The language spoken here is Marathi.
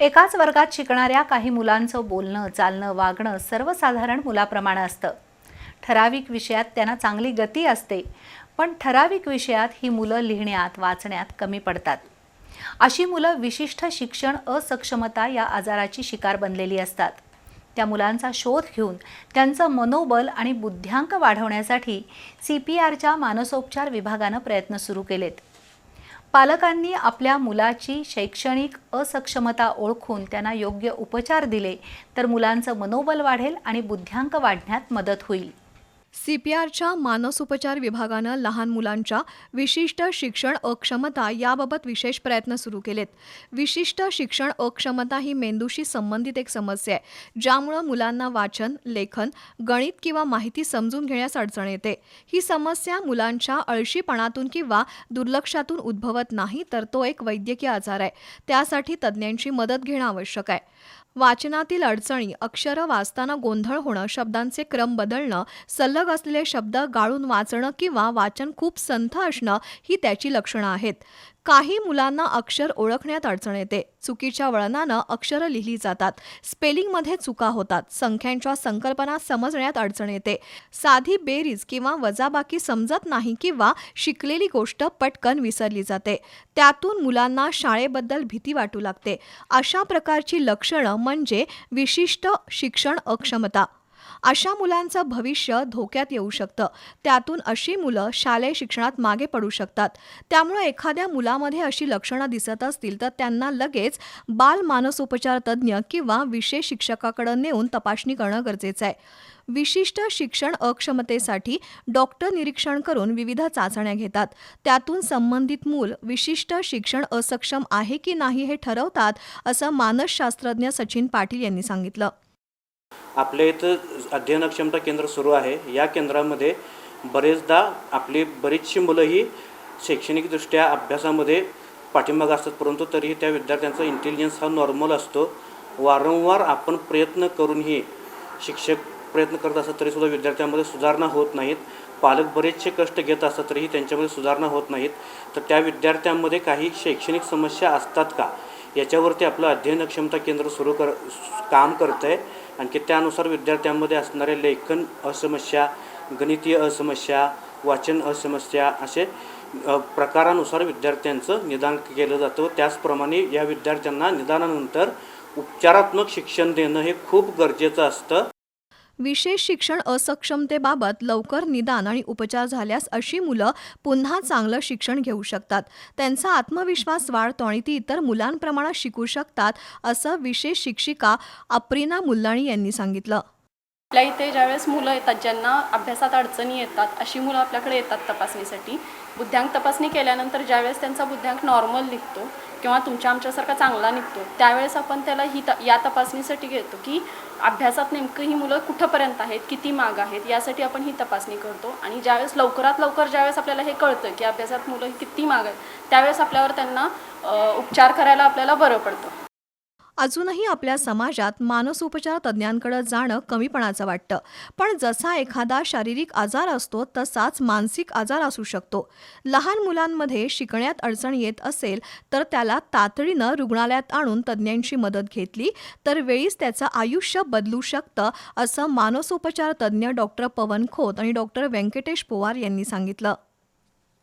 एकाच वर्गात शिकणाऱ्या काही मुलांचं बोलणं चालणं वागणं सर्वसाधारण मुलाप्रमाणे असतं. ठराविक विषयात त्यांना चांगली गती असते पण ठराविक विषयात ही मुलं लिहिण्यात वाचण्यात कमी पडतात. अशी मुलं विशिष्ट शिक्षण असक्षमता या आजाराची शिकार बनलेली असतात. त्या मुलांचा शोध घेऊन त्यांचं मनोबल आणि बुद्ध्यांक वाढवण्यासाठी सी पी आरच्या मानसोपचार विभागानं प्रयत्न सुरू केलेत. पालकांनी आपल्या मुलाची शैक्षणिक असक्षमता ओळखून त्यांना योग्य उपचार दिले तर मुलांचं मनोबल वाढेल आणि बुद्ध्यांक वाढण्यात मदत होईल. सी पी आरच्या मानसोपचार विभागानं लहान मुलांच्या विशिष्ट शिक्षण अक्षमता याबाबत विशेष प्रयत्न सुरू केलेत. विशिष्ट शिक्षण अक्षमता ही मेंदूशी संबंधित एक समस्या आहे ज्यामुळं मुलांना वाचन लेखन गणित किंवा माहिती समजून घेण्यास अडचण येते. ही समस्या मुलांच्या अळशीपणातून किंवा दुर्लक्षातून उद्भवत नाही तर तो एक वैद्यकीय आजार आहे. त्यासाठी तज्ज्ञांची मदत घेणं आवश्यक आहे. वाचनातील अडचणी अक्षरं वाचताना गोंधळ होणं शब्दांचे क्रम बदलणं सल्लग असलेले शब्द गाळून वाचणं किंवा वाचन खूप संथ असणं ही त्याची लक्षणं आहेत. काही मुलांना अक्षर ओळखण्यात अडचण येते. चुकीच्या वळणानं अक्षरं लिहिली जातात. स्पेलिंगमध्ये चुका होतात. संख्यांच्या संकल्पना समजण्यात अडचण येते. साधी बेरीज किंवा वजाबाकी समजत नाही किंवा शिकलेली गोष्ट पटकन विसरली जाते. त्यातून मुलांना शाळेबद्दल भीती वाटू लागते. अशा प्रकारची लक्षणं म्हणजे विशिष्ट शिक्षण अक्षमता. अशा मुलांचं भविष्य धोक्यात येऊ शकतं. त्यातून अशी मुलं शालेय शिक्षणात मागे पडू शकतात. त्यामुळे एखाद्या मुलामध्ये अशी लक्षणं दिसत असतील तर त्यांना लगेच बाल मानसोपचार तज्ज्ञ किंवा विशेष शिक्षकाकडे नेऊन तपासणी करणं गरजेचं आहे. विशिष्ट शिक्षण अक्षमतेसाठी डॉक्टर निरीक्षण करून विविध चाचण्या घेतात. त्यातून संबंधित मूल विशिष्ट शिक्षण असक्षम आहे की नाही हे ठरवतात असं मानसशास्त्रज्ञ सचिन पाटील यांनी सांगितलं. आपल्या इथं अध्ययन क्षमता केंद्र सुरू आहे. या केंद्रामध्ये बरेचदा आपली बरीचशी मुलं ही शैक्षणिकदृष्ट्या अभ्यासामध्ये पाठिंबा असतात. परंतु तरीही त्या विद्यार्थ्यांचा इंटेलिजन्स हा नॉर्मल असतो. वारंवार आपण प्रयत्न करूनही शिक्षक प्रयत्न करत असतात तरीसुद्धा विद्यार्थ्यांमध्ये सुधारणा होत नाहीत. पालक बरेचसे कष्ट घेत असतात तरीही त्यांच्यामध्ये सुधारणा होत नाहीत. तर त्या विद्यार्थ्यांमध्ये काही शैक्षणिक समस्या असतात का? याच्यावरती आपलं अध्ययन क्षमता केंद्र सुरू कर काम करतं आहे आणखी त्यानुसार विद्यार्थ्यांमध्ये असणाऱ्या लेखन असमस्या गणितीय असमस्या वाचन असमस्या असे प्रकारानुसार विद्यार्थ्यांचं निदान केलं जातं. त्याचप्रमाणे या विद्यार्थ्यांना निदानानंतर उपचारात्मक शिक्षण देणं हे खूप गरजेचं असतं. विशेष शिक्षण असक्षमतेबाबत लवकर निदान आणि उपचार झाल्यास अशी मुलं पुन्हा चांगलं शिक्षण घेऊ शकतात. त्यांचा आत्मविश्वास वाढतो आणि ती इतर मुलांप्रमाणे शिकू शकतात असं विशेष शिक्षिका अप्रिना मुल्लाणी यांनी सांगितलं. आपल्या इथे ज्यावेळेस मुलं येतात ज्यांना अभ्यासात अडचणी येतात अशी मुलं आपल्याकडे येतात तपासणीसाठी. बुद्ध्यांक तपासणी केल्यानंतर ज्यावेळेस त्यांचा बुद्ध्यांक नॉर्मल निघतो किंवा तुमच्या आमच्यासारखा चांगला निघतो त्यावेळेस आपण त्याला ही त या तपासणीसाठी घेतो की अभ्यासात नेमकं ही मुलं कुठंपर्यंत आहेत किती माग आहेत यासाठी आपण ही तपासणी करतो. आणि ज्यावेळेस लवकरात लवकर ज्यावेळेस आपल्याला हे कळतं की अभ्यासात मुलं किती माग आहेत त्यावेळेस आपल्यावर त्यांना उपचार करायला आपल्याला बरं पडतं. अजूनही आपल्या समाजात मानसोपचार तज्ज्ञांकडे जाणं कमीपणाचं वाटतं. पण जसा एखादा शारीरिक आजार असतो तसाच मानसिक आजार असू शकतो. लहान मुलांमध्ये शिकण्यात अडचण येत असेल तर त्याला तातडीनं रुग्णालयात आणून तज्ज्ञांची मदत घेतली तर वेळीच त्याचं आयुष्य बदलू शकतं असं मानसोपचार तज्ज्ञ डॉक्टर पवन खोत आणि डॉक्टर व्यंकटेश पोवार यांनी सांगितलं.